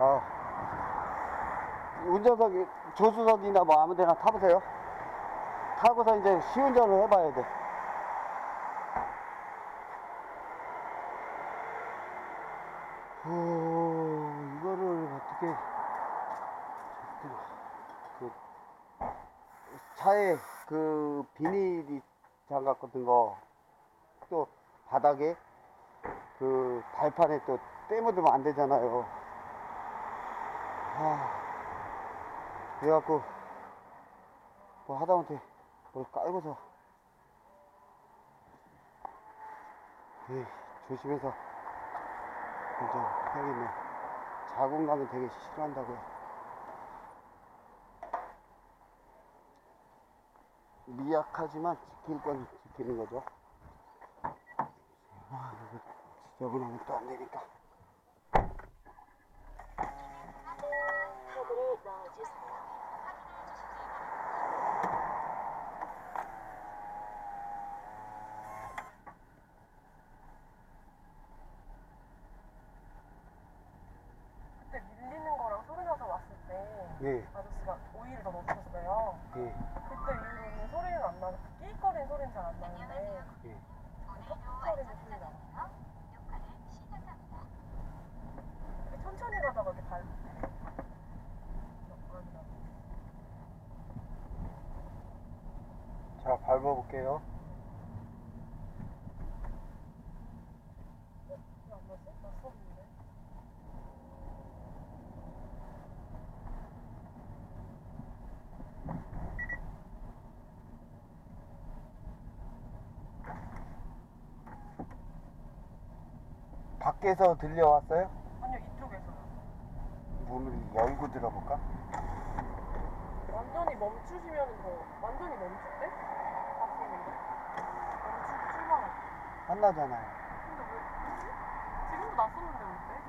아, 운전석이 조수석이나 뭐 아무 데나 타보세요. 타고서 이제 시운전을 해봐야 돼. 후, 이거를 어떻게 그 차에 그 비닐이 장갑 같은 거 또 바닥에 그 발판에 또 떼묻으면 안 되잖아요. 아, 그래갖고 뭐 하다못해 뭘 깔고서 에이, 조심해서 운전해야겠네. 자궁감이 되게 싫어한다고요. 미약하지만 지킬 건 지키는 거죠. 아, 지저분하면 또 안 되니까. 그때 밀리는 거랑 소리 나서 왔을 때 예, 아저씨가 오일을 더 넣으셨어요. 예, 그때 이후로는 소리는 안 나고 끼거리는 소리는 잘 안 나는데 예. 턱턱거리는 소리 나. 되게 천천히 가다가 이렇게 발. 자, 밟아볼게요. 밖에서 들려왔어요? 아니요 이쪽에서 문을 열고 들어볼까? 완전히 멈추시면 더 완전히 멈출 때? 바뀌는데 멈출 출발. 안 나잖아요. 근데 왜? 지금도 낯섰는데 어때?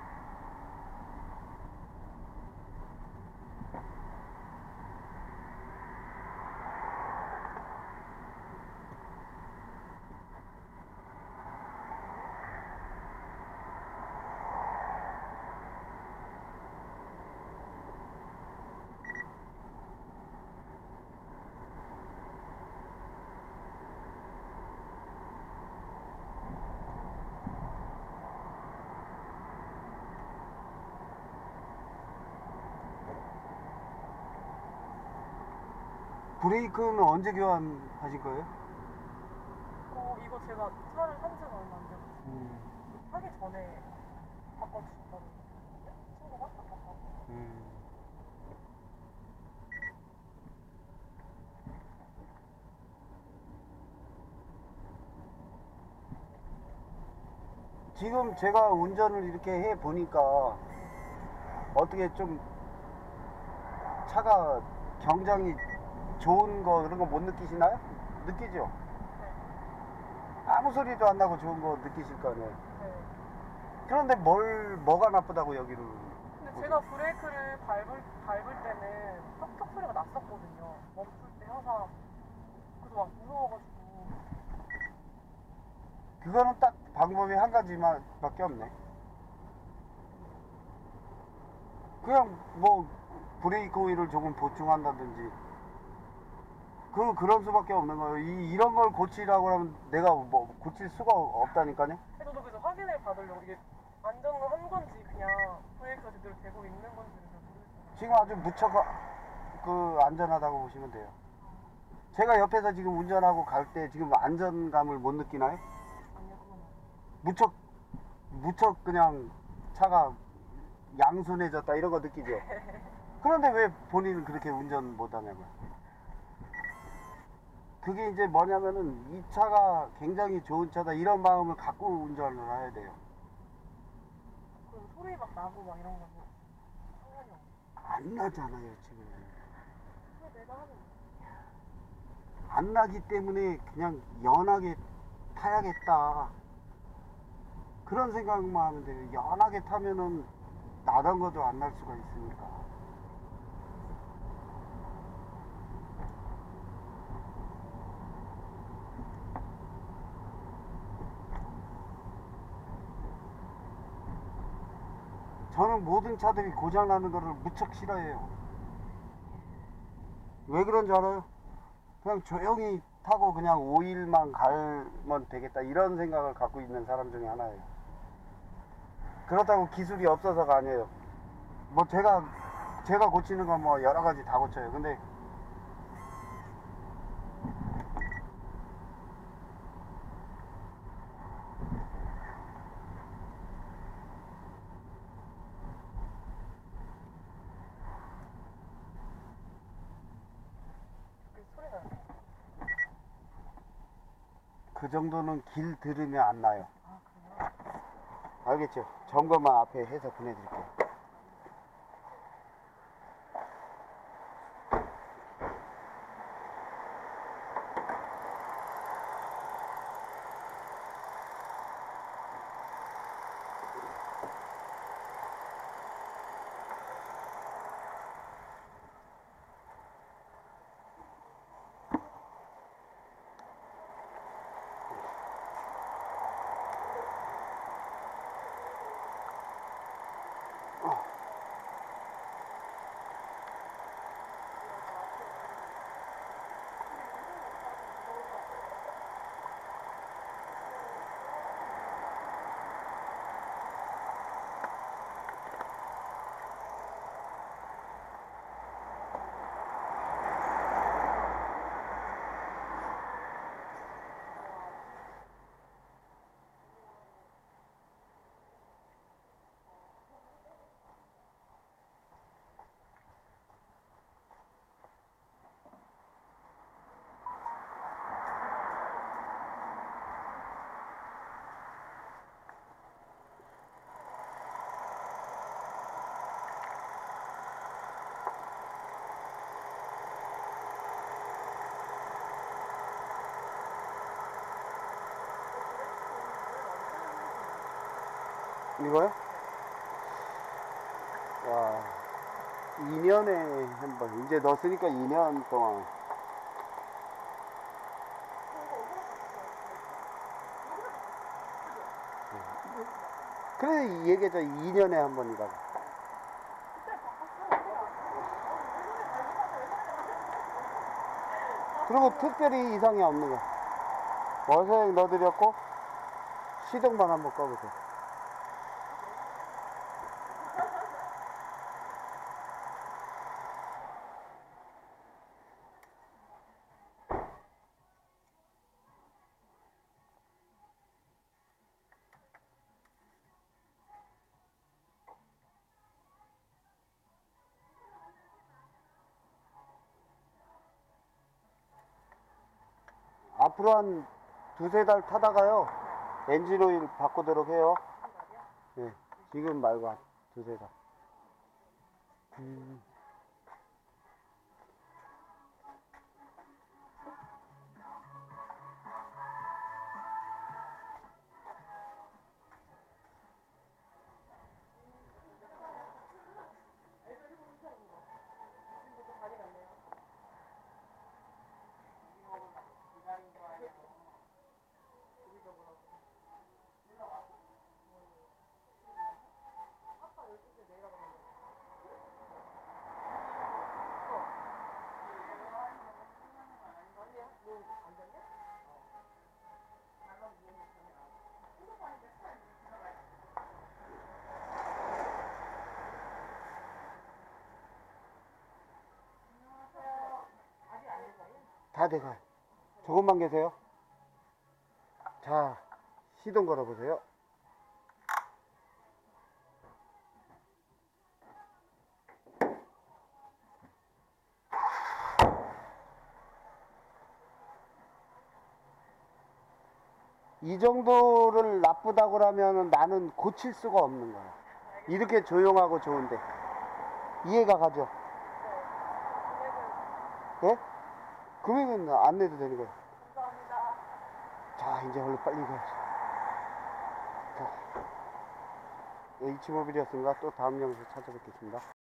브레이크는 언제 교환하실 거예요? 어 이거 제가 차를 산 지가 얼마 안 돼서 음, 하기 전에 바꿔주셨다는 친구가 바꿨다고 음. 지금 제가 운전을 이렇게 해 보니까 어떻게 좀 차가 경장이 좋은 거 그런 거 못 느끼시나요? 느끼죠? 네. 아무 소리도 안 나고 좋은 거 느끼실 거 아니에요. 네. 그런데 뭘 뭐가 나쁘다고 여기를 근데 제가 브레이크를 밟을, 밟을 때는 톡톡 소리가 났었거든요 멈출 때 항상 그래서 막 무서워가지고 그거는 딱 방법이 한 가지만 밖에 없네. 그냥 뭐 브레이크 오일을 조금 보충한다든지 그 그런 수밖에 없는 거예요. 이 이런 걸 고치라고 하면 내가 뭐 고칠 수가 없다니까요. 저도 그래서 확인을 받으려고 이게 안전을 한 건지 그냥 브레이크가 제대로 되고 있는 건지를 모르겠어요 지금 아주 무척 그 안전하다고 보시면 돼요. 제가 옆에서 지금 운전하고 갈 때 지금 안전감을 못 느끼나요? 아니요 그건 아니에요 무척 무척 그냥 차가 양순해졌다 이런 거 느끼죠. 그런데 왜 본인은 그렇게 운전 못하냐고요. 그게 이제 뭐냐면은 이 차가 굉장히 좋은 차다 이런 마음을 갖고 운전을 해야 돼요. 그럼 소리 막 나고 막 이런 거는 상관이 없어요 안 나잖아요 지금. 왜 내가 하는 안 나기 때문에 그냥 연하게 타야겠다. 그런 생각만 하면 돼요. 연하게 타면은 나던 것도 안 날 수가 있으니까. 저는 모든 차들이 고장 나는 거를 무척 싫어해요. 왜 그런 줄 알아요? 그냥 조용히 타고 그냥 5일만 가면 되겠다 이런 생각을 갖고 있는 사람 중에 하나예요. 그렇다고 기술이 없어서가 아니에요. 뭐 제가 제가 고치는 건 뭐 여러 가지 다 고쳐요. 근데 그 정도는 길 들으면 안 나요. 알겠죠? 점검만 앞에 해서 보내드릴게요. 이거요? 와, 2년에 한 번. 이제 넣었으니까 2년 동안. 그래 얘기했죠 2년에 한 번이라고 그리고 특별히 이상이 없는 거 월세액 넣어드렸고 시동만 한번 꺼보세요 앞으로 한 두세 달 타다가요 엔진 오일 바꾸도록 해요 네, 지금 말고 한 두세 달 음. 다 돼가요 조금만 계세요 자 시동 걸어보세요 이 정도를 나쁘다고 하면 나는 고칠 수가 없는 거야. 이렇게 조용하고 좋은데. 이해가 가죠? 예? 금액은 안 내도 되는 거예요. 감사합니다. 자, 이제 얼른 빨리 가야지. 자, H모빌이었습니다. 또 다음 영상에서 찾아뵙겠습니다.